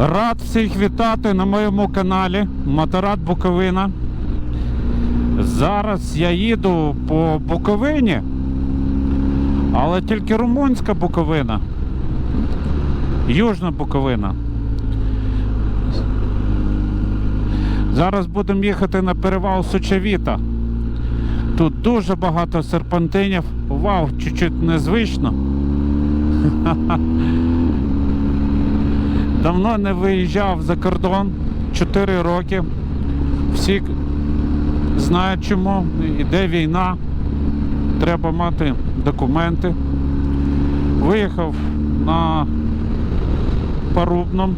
Рад всіх вітати на моєму каналі Моторад Буковина. Зараз я їду по Буковині, але тільки румунська Буковина. Южна Буковина. Зараз будемо їхати на перевал Сучавіта. Тут дуже багато серпантинів. Вау, чуть-чуть незвично. Давно не виїжджав за кордон 4 роки. Всі знають чому. Іде війна. Треба мати документи. Виїхав на Порубном.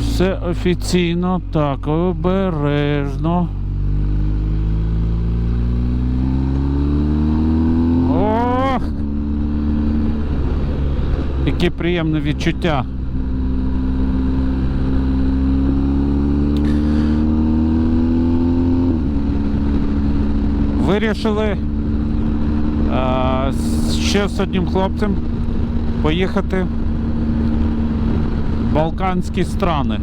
Все офіційно, так, обережно. Ох! Які приємне відчуття. Вирішили а, ще з одним хлопцем поїхати в Балканські страни.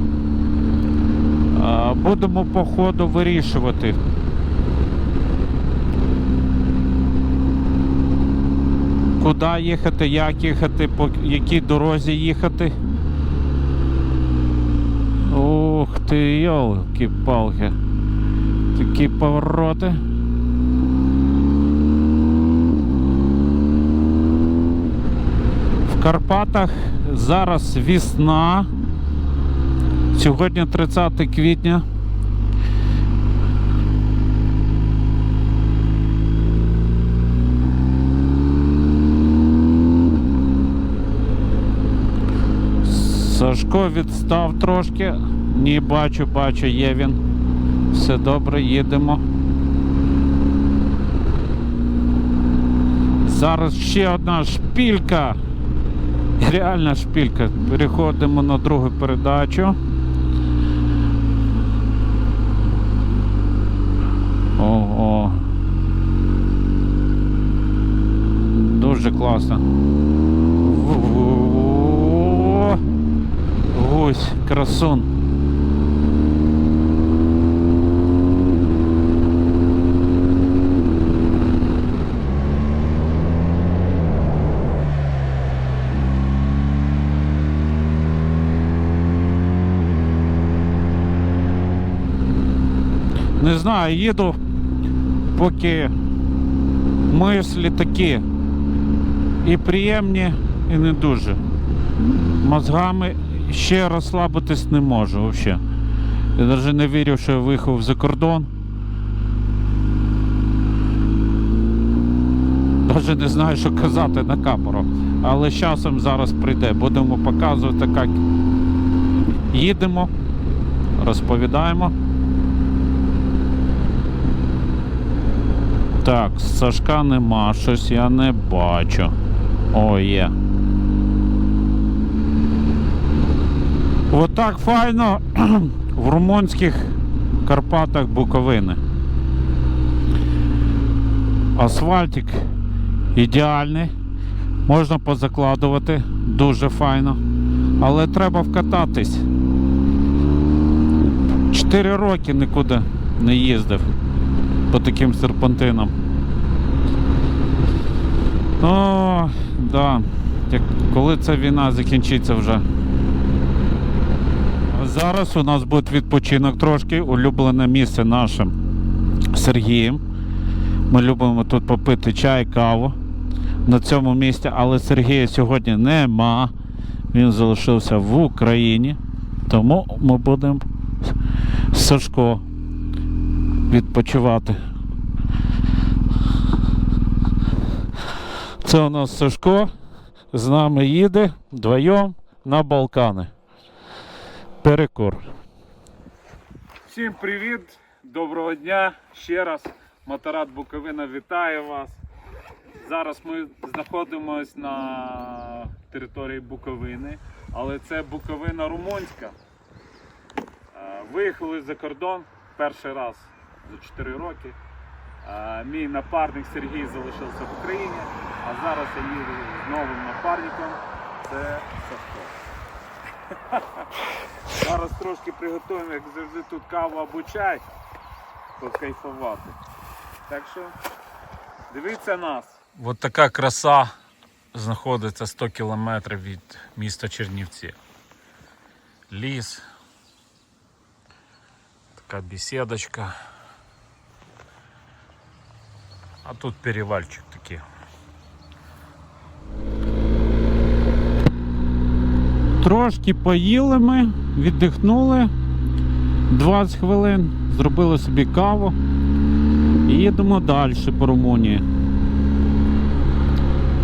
А, Будемо по ходу вирішувати. Куди їхати, як їхати, по якій дорозі їхати. Ух ти, йолки-палки. Такі повороти. В Карпатах зараз весна. Сьогодні 30 квітня. Сашко відстав трошки. Ні, бачу, бачу, є він. Все добре, їдемо. Зараз ще одна шпілька. Реальна шпілька. Переходимо на другу передачу. Ого. Дуже класно. Во-во-во. Красун. Не знаю, їду, поки мислі такі і приємні, і не дуже. Мозгами ще розслабитись не можу взагалі. Я навіть не вірю, що я виїхав за кордон. Навіть не знаю, що казати на камеру. Але з часом зараз прийде. Будемо показувати, як їдемо, розповідаємо. Так, Сашка нема, щось я не бачу. О, є. Отак файно в румунських Карпатах Буковини. Асфальтик ідеальний. Можна позакладувати, дуже файно. Але треба вкататись. Чотири роки нікуди не їздив по таким серпантинам. О, да. Коли ця війна закінчиться вже. Зараз у нас буде відпочинок трошки, улюблене місце нашим Сергієм. Ми любимо тут попити чай, каву на цьому місці, але Сергія сьогодні нема. Він залишився в Україні. Тому ми будемо Сашко відпочивати. Це у нас Сашко. З нами їде вдвоєм на Балкани. Перекур. Всім привіт, доброго дня. Ще раз Моторад Буковина вітає вас. Зараз ми знаходимося на території Буковини, але це Буковина Румунська. Е, Виїхали за кордон перший раз за 4 роки. Е, Мій напарник Сергій залишився в Україні, а зараз я їду з новим напарником Це Сашко. Зараз трошки приготуємо, як завжди, тут каву або чай. Покайфувати. Так що дивіться нас. От така краса знаходиться 100 кілометрів від міста Чернівці. Ліс. Така беседочка. А тут перевальчик такий. Трошки поїли ми, віддихнули 20 хвилин, зробили собі каву і їдемо далі по Румунії.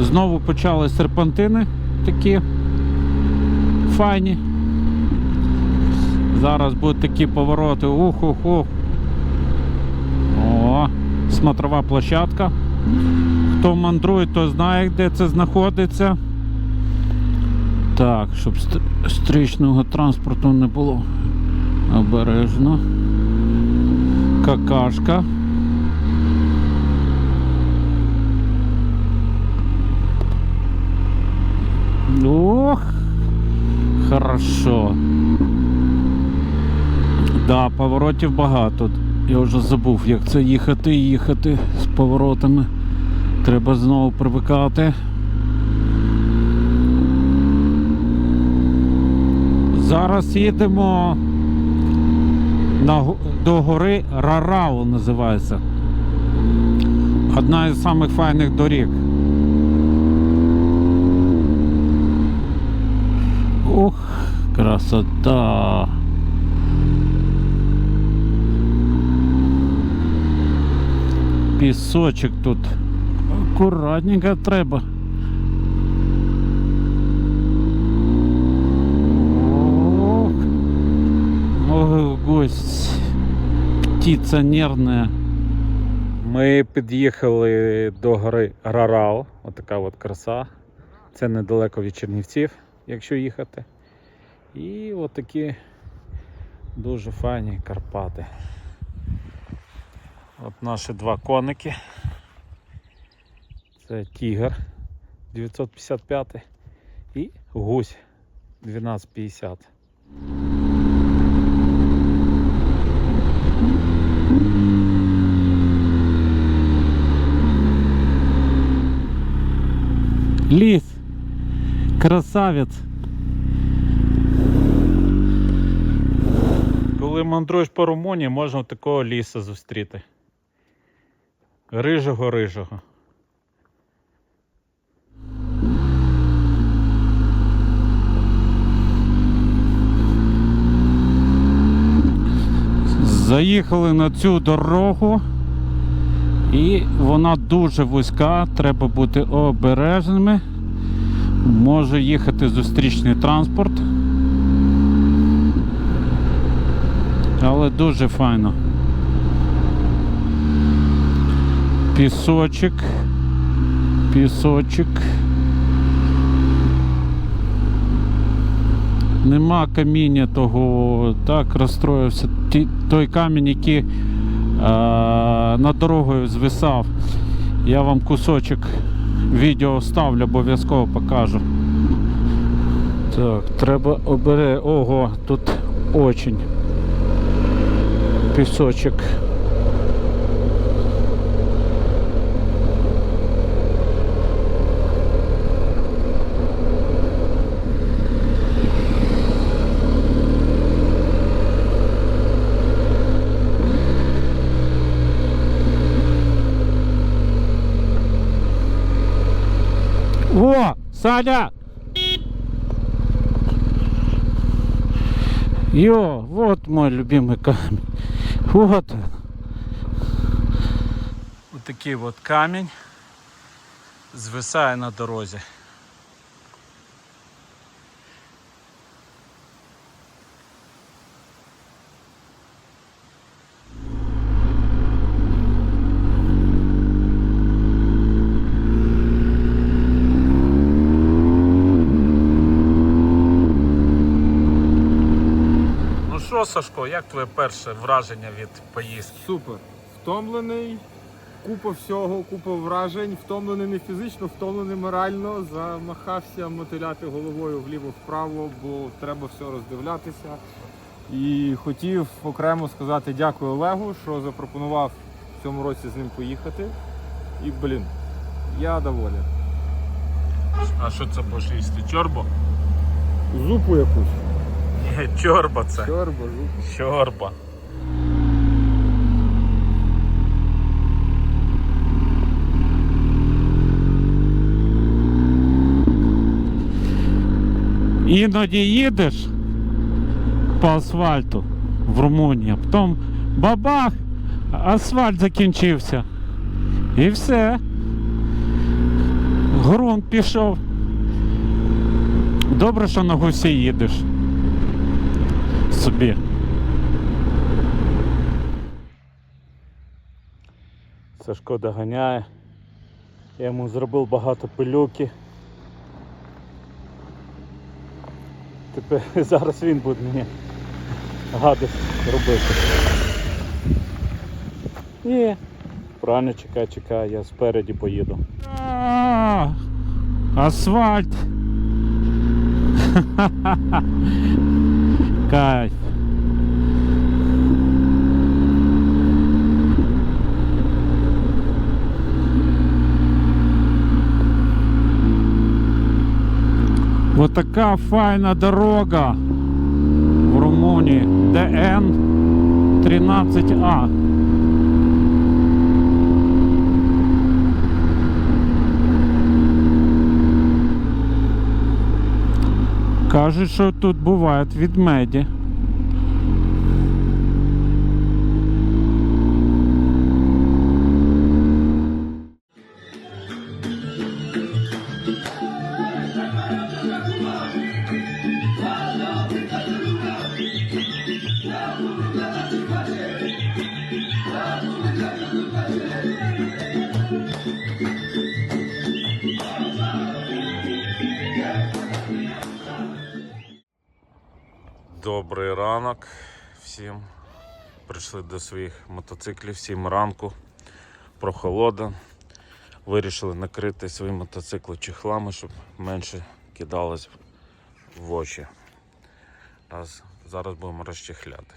Знову почали серпантини такі файні. Зараз будуть такі повороти. Ух-ух-ух. О, смотрова площадка. Хто мандрує, то знає, де це знаходиться. Так, щоб стрічного транспорту не було. Обережно. Какашка. Ох, хорошо. Да, поворотів багато. Я вже забув, як це їхати їхати з поворотами. Треба знову привикати. Зараз їдемо на, до гори Рарау називається. Одна із самих файних доріг. Ух, красота. Пісочок тут. Акуратненько треба. Птиця нервная. Ми під'їхали до гори Рарау. Отака от краса. Це недалеко від Чернівців, якщо їхати. І отакі дуже файні Карпати. От наші два коники. Це Тігр 955 і гусь 1250. Ліс. Красавець. Коли мандруєш по Румунії, можна такого ліса зустріти. Рижого рижого. Заїхали на цю дорогу. І вона дуже вузька, треба бути обережними. Може їхати зустрічний транспорт. Але дуже файно. Пісочок. Пісочок. Нема каміння того, так розстроївся. Той камінь, який над дорогою звисав. Я вам кусочок відео ставлю, обов'язково покажу. Так, треба обере. Ого, тут очень пісочок. О, Саня! Йо, вот мой любимый камень. Вот. он. Вот такий вот камень звисає на дорозі. Що, Сашко, як твоє перше враження від поїздки? Супер. Втомлений, купа всього, купа вражень, втомлений не фізично, втомлений морально, замахався мотиляти головою вліво-вправо, бо треба все роздивлятися. І хотів окремо сказати дякую Олегу, що запропонував в цьому році з ним поїхати. І, блін, я доволен. А що це будеш їсти? Чорбо? Зупу якусь. Чорба це. Чорба, зупу. Чорба. Іноді їдеш по асфальту в Румунії, потім бабах, асфальт закінчився. І все. Грунт пішов. Добре, що на гусі їдеш. Собі. Сашко доганяє. Я йому зробив багато пилюки. Тепер зараз він буде мені гадость робити. Ні. Правильно чекай, чекай, я спереді поїду. Асфальт. Кайф. Вот така файна дорога в Румунії. ДН 13А. Кажуть, що тут бувають відмеді. Добрий ранок всім. Прийшли до своїх мотоциклів, всім ранку. Прохолода. Вирішили накрити свої мотоцикли чехлами, щоб менше кидалось в очі. Раз, зараз будемо розчехляти.